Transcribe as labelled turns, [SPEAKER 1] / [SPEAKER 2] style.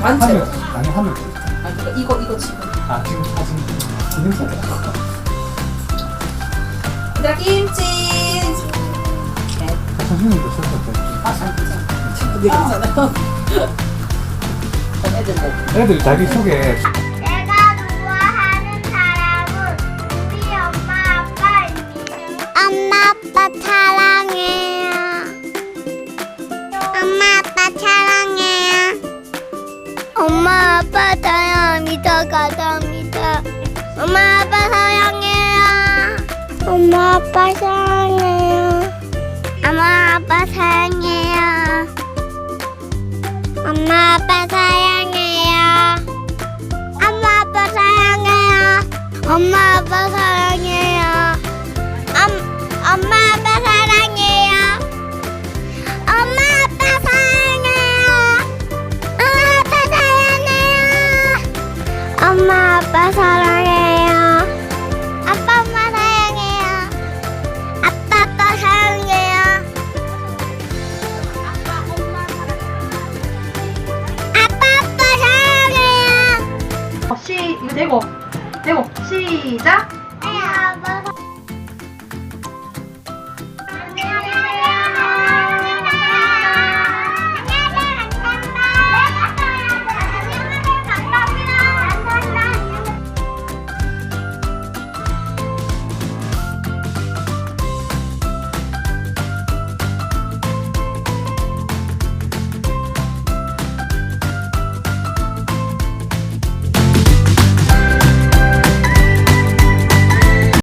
[SPEAKER 1] 단체.
[SPEAKER 2] 하면 아니 하면 돼.
[SPEAKER 1] 아 그러니까 이거 이거 지금.
[SPEAKER 2] 아 지금 사진 기념사진.
[SPEAKER 1] 얘들아 김치. 네.
[SPEAKER 2] 선생님도 썼었대.
[SPEAKER 1] 아 아니죠. 내가잖아요. 애들 뭐.
[SPEAKER 2] 애들 자기 소개
[SPEAKER 3] 내가 좋아하는 사람은 우리 엄마 아빠입니다. 엄마 아빠 사 아빠 사랑해요. 엄마 아빠 사랑해요. 엄마 아빠 사랑해요. 엄마 아빠 사랑해요. 엄마 아빠 사랑해요. 엄, 엄마 아빠 사랑해요. 엄마 아빠 사랑해요. 엄마 아빠 사랑해요. 엄마 아빠 사랑해요.
[SPEAKER 4] 이거 내고 내고 시작!
[SPEAKER 3] 아빠